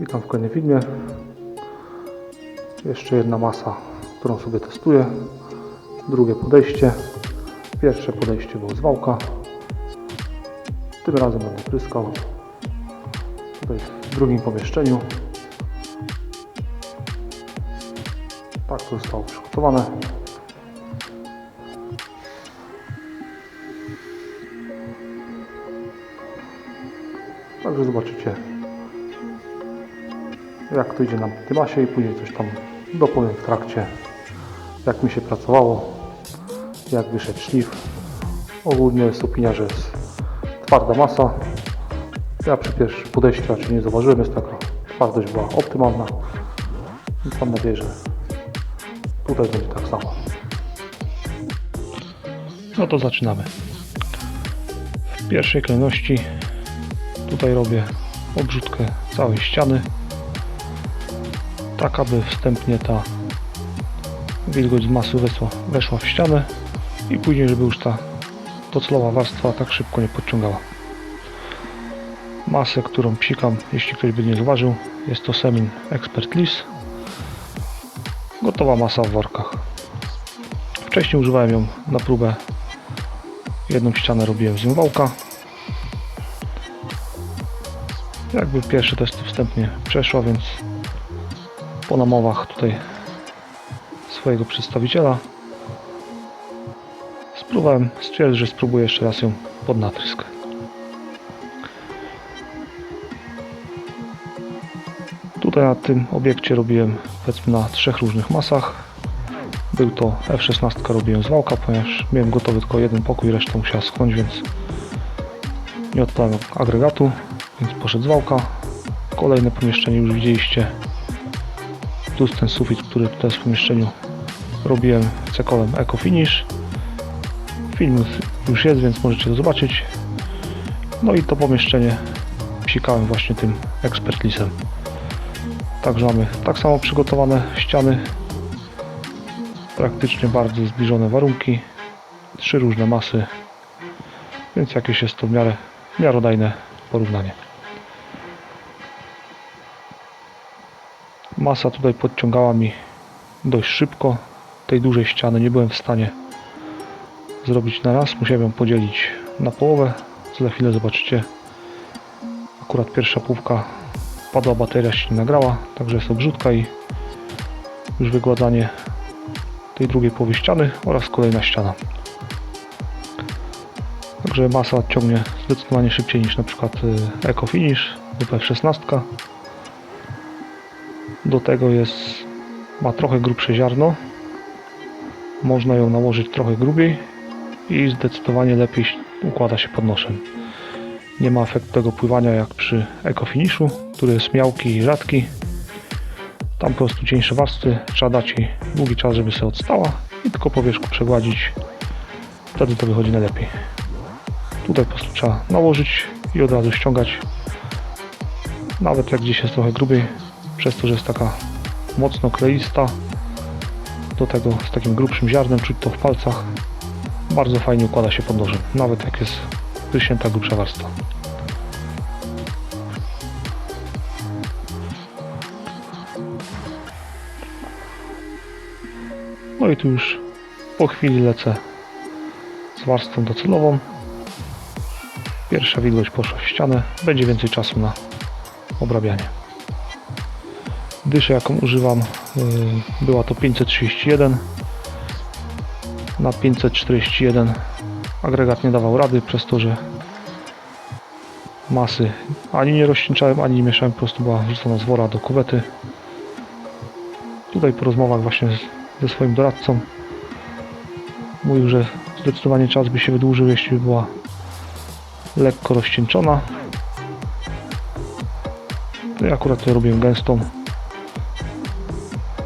Witam w kolejnym filmie. Jeszcze jedna masa, którą sobie testuję. Drugie podejście. Pierwsze podejście było z wałka. Tym razem będę pryskał. Tutaj w drugim pomieszczeniu. Tak to zostało przygotowane. Także zobaczycie jak to idzie na dymasie i później coś tam dopowiem w trakcie jak mi się pracowało jak wyszedł szlif ogólnie jest opinia, że jest twarda masa. Ja przy pierwszym podejściu raczej nie zauważyłem jest taka twardość była optymalna. Więc mam nadzieję, że tutaj będzie tak samo. No to zaczynamy. W pierwszej kolejności tutaj robię obrzutkę całej ściany tak aby wstępnie ta wilgoć z masy weszła, weszła w ścianę i później żeby już ta docelowa warstwa tak szybko nie podciągała. Masę, którą psikam, jeśli ktoś by nie zauważył jest to Semin Expert Lis. Gotowa masa w workach. Wcześniej używałem ją na próbę. Jedną ścianę robiłem z wałka jakby pierwsze testy wstępnie przeszła, więc po namowach tutaj swojego przedstawiciela spróbowałem, stwierdził, że spróbuję jeszcze raz ją pod natrysk. Tutaj na tym obiekcie robiłem powiedzmy na trzech różnych masach. Był to F16 robiłem z wałka, ponieważ miałem gotowy tylko jeden pokój, resztę musiała schłonąć, więc nie odpalałem agregatu, więc poszedł z wałka. Kolejne pomieszczenie już widzieliście plus ten sufit, który tutaj w pomieszczeniu robiłem cekolem Eco Finish. Film już jest, więc możecie to zobaczyć. No i to pomieszczenie psikałem właśnie tym Expert Lisem. Także mamy tak samo przygotowane ściany. Praktycznie bardzo zbliżone warunki. Trzy różne masy. Więc jakieś jest to w miarę miarodajne porównanie. Masa tutaj podciągała mi dość szybko. Tej dużej ściany nie byłem w stanie zrobić na raz. Musiałem ją podzielić na połowę. Za chwilę zobaczycie. Akurat pierwsza półka padła, bateria się nie nagrała, także jest obrzutka i już wygładzanie tej drugiej połowy ściany oraz kolejna ściana. Także masa ciągnie zdecydowanie szybciej niż na przykład y, Eco Finish lub F16. Do tego jest, ma trochę grubsze ziarno. Można ją nałożyć trochę grubiej i zdecydowanie lepiej układa się pod noszem. Nie ma efektu tego pływania jak przy Eco Finishu, który jest miałki i rzadki. Tam po prostu cieńsze warstwy, trzeba dać jej długi czas, żeby się odstała i tylko po wierzchu przegładzić. Wtedy to wychodzi najlepiej. Tutaj po prostu trzeba nałożyć i od razu ściągać. Nawet jak gdzieś jest trochę grubiej, przez to, że jest taka mocno kleista, do tego z takim grubszym ziarnem, czuć to w palcach, bardzo fajnie układa się pod nożem, nawet jak jest wysięta grubsza warstwa. No i tu już po chwili lecę z warstwą docelową. Pierwsza wilgoć poszła w ścianę, będzie więcej czasu na obrabianie. Dyszę jaką używam y, była to 531 na 541 agregat nie dawał rady przez to, że masy ani nie rozcieńczałem, ani nie mieszałem, po prostu była wrzucona z wora do kuwety. Tutaj po rozmowach właśnie ze swoim doradcą mówił, że zdecydowanie czas by się wydłużył, jeśli by była lekko rozcieńczona. No Ja akurat to robię gęstą,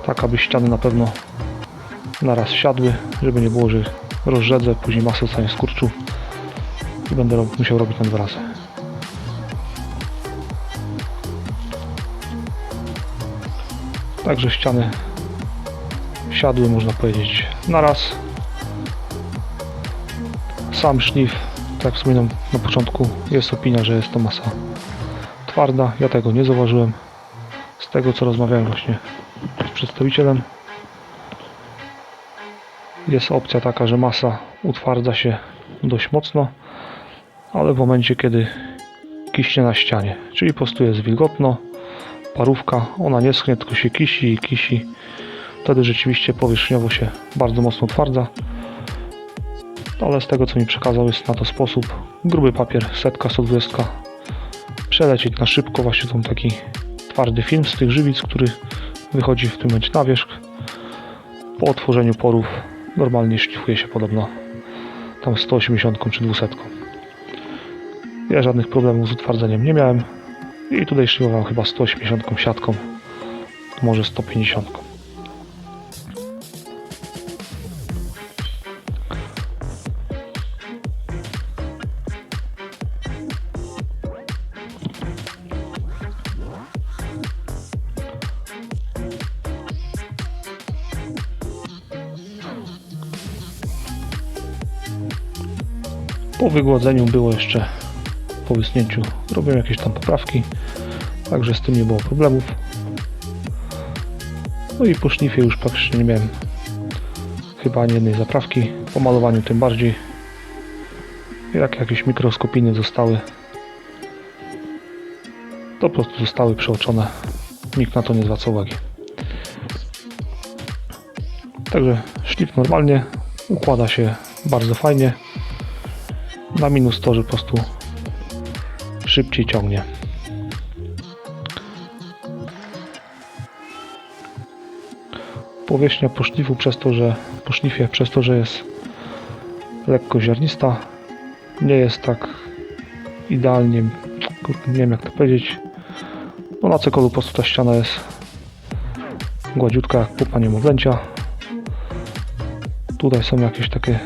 tak aby ściany na pewno naraz siadły, żeby nie było, że rozrzedzę, później masę zostanie skurczu i będę musiał robić na dwa razy. Także ściany siadły, można powiedzieć, na raz. Sam szlif, tak jak wspominam na początku, jest opinia, że jest to masa twarda. Ja tego nie zauważyłem. Z tego co rozmawiałem właśnie z przedstawicielem, jest opcja taka, że masa utwardza się dość mocno, ale w momencie kiedy kiśnie na ścianie, czyli po prostu jest wilgotno, parówka, ona nie schnie, tylko się kisi i kisi. Wtedy rzeczywiście powierzchniowo się bardzo mocno utwardza. Ale z tego co mi przekazał jest na to sposób. Gruby papier, setka, 120. Przelecieć na szybko, właśnie tą taki twardy film z tych żywic, który wychodzi w tym momencie na wierzch. Po otworzeniu porów normalnie szlifuje się podobno tam 180 czy 200. Ja żadnych problemów z utwardzeniem nie miałem. I tutaj szlifowałem chyba 180 siatką, może 150. Po wygłodzeniu było jeszcze po wysunięciu robiłem jakieś tam poprawki, także z tym nie było problemów. No i po szlifie już praktycznie nie miałem chyba ani jednej zaprawki, po malowaniu tym bardziej. Jak jakieś mikroskopiny zostały, to po prostu zostały przeoczone. Nikt na to nie zwraca uwagi. Także szlif normalnie układa się bardzo fajnie. Na minus to, że po prostu szybciej ciągnie. Powierzchnia po szlifu przez to, że po szlifie przez to, że jest lekko ziarnista, nie jest tak idealnie, nie wiem jak to powiedzieć. No na cekolu po prostu ta ściana jest gładziutka jak pupa niemowlęcia. Tutaj są jakieś takie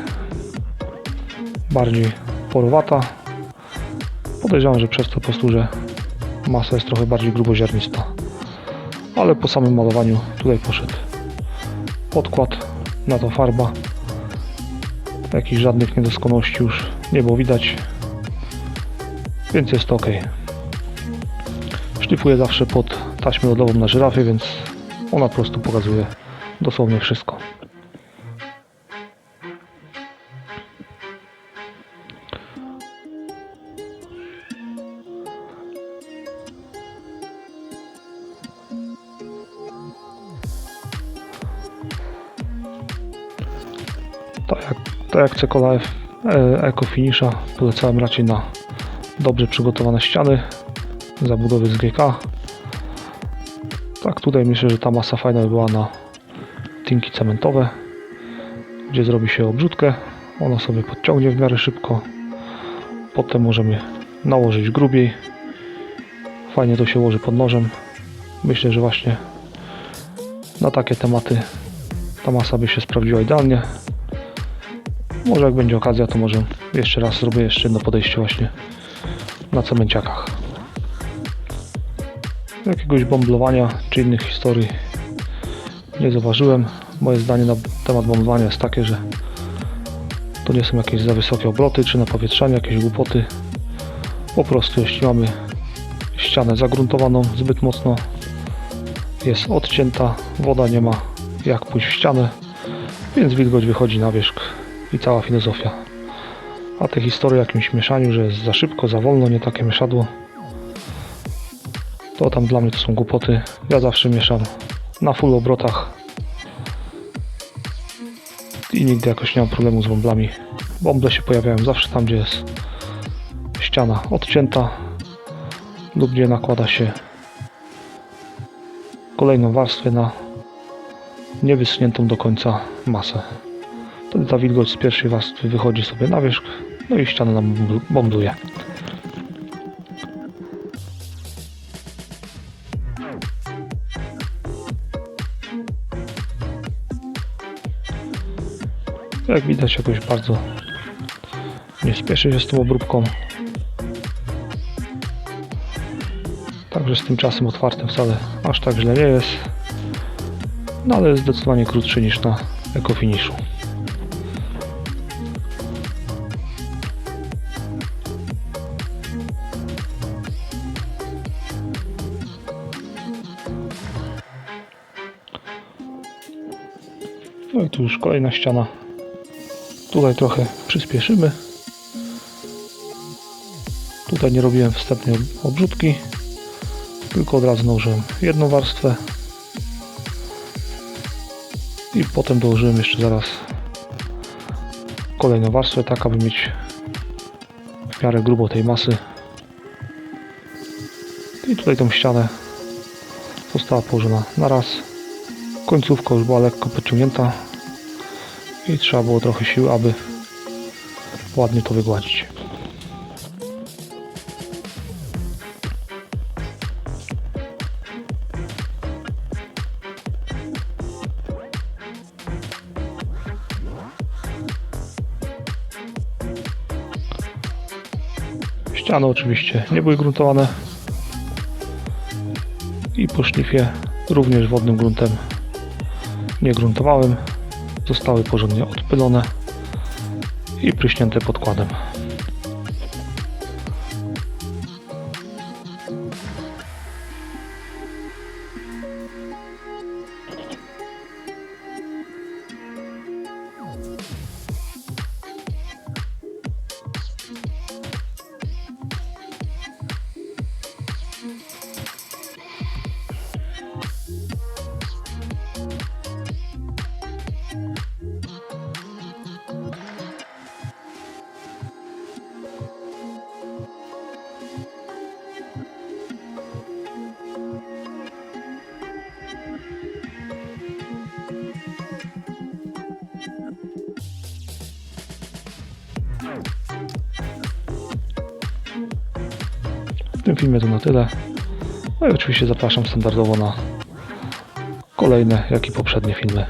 bardziej porowata. Podejrzewam, że przez to po prostu, że masa jest trochę bardziej gruboziarnista. Ale po samym malowaniu tutaj poszedł podkład, na to farba. Jakichś żadnych niedoskonałości już nie było widać. Więc jest ok. Szlifuję zawsze pod taśmę lodową na żyrafie, więc ona po prostu pokazuje dosłownie wszystko. Jak, tak jak Cekola e, Eco Finisha polecałem raczej na dobrze przygotowane ściany, zabudowy z GK. Tak tutaj myślę, że ta masa fajna by była na tinki cementowe, gdzie zrobi się obrzutkę, ona sobie podciągnie w miarę szybko. Potem możemy nałożyć grubiej. Fajnie to się łoży pod nożem. Myślę, że właśnie na takie tematy ta masa by się sprawdziła idealnie. Może jak będzie okazja, to może jeszcze raz zrobię jeszcze jedno podejście właśnie na cemenciakach. Jakiegoś bomblowania czy innych historii nie zauważyłem. Moje zdanie na temat bomblowania jest takie, że to nie są jakieś za wysokie obroty czy napowietrzanie, jakieś głupoty. Po prostu jeśli mamy ścianę zagruntowaną zbyt mocno, jest odcięta, woda nie ma jak pójść w ścianę, więc wilgoć wychodzi na wierzch i cała filozofia. A te historie o jakimś mieszaniu, że jest za szybko, za wolno, nie takie mieszadło, to tam dla mnie to są głupoty. Ja zawsze mieszam na full obrotach i nigdy jakoś nie mam problemu z bąblami. Bąble się pojawiają zawsze tam, gdzie jest ściana odcięta lub gdzie nakłada się kolejną warstwę na niewyschniętą do końca masę. Wtedy ta wilgoć z pierwszej warstwy wychodzi sobie na wierzch, no i ściana nam bąbluje. Jak widać jakoś bardzo nie spieszy się z tą obróbką. Także z tym czasem otwartym wcale aż tak źle nie jest. No ale jest zdecydowanie krótszy niż na Ecofinishu. No i tu już kolejna ściana. Tutaj trochę przyspieszymy. Tutaj nie robiłem wstępnej ob- obrzutki, tylko od razu nałożyłem jedną warstwę i potem dołożyłem jeszcze zaraz kolejną warstwę, tak aby mieć w miarę grubo tej masy. I tutaj tą ścianę została położona na raz. Końcówka już była lekko podciągnięta i trzeba było trochę siły, aby ładnie to wygładzić. Ściany oczywiście nie były gruntowane i po szlifie również wodnym gruntem nie gruntowałem. Zostały porządnie odpylone i pryśnięte podkładem. Tym filmie to na tyle. No i oczywiście zapraszam standardowo na kolejne, jak i poprzednie filmy.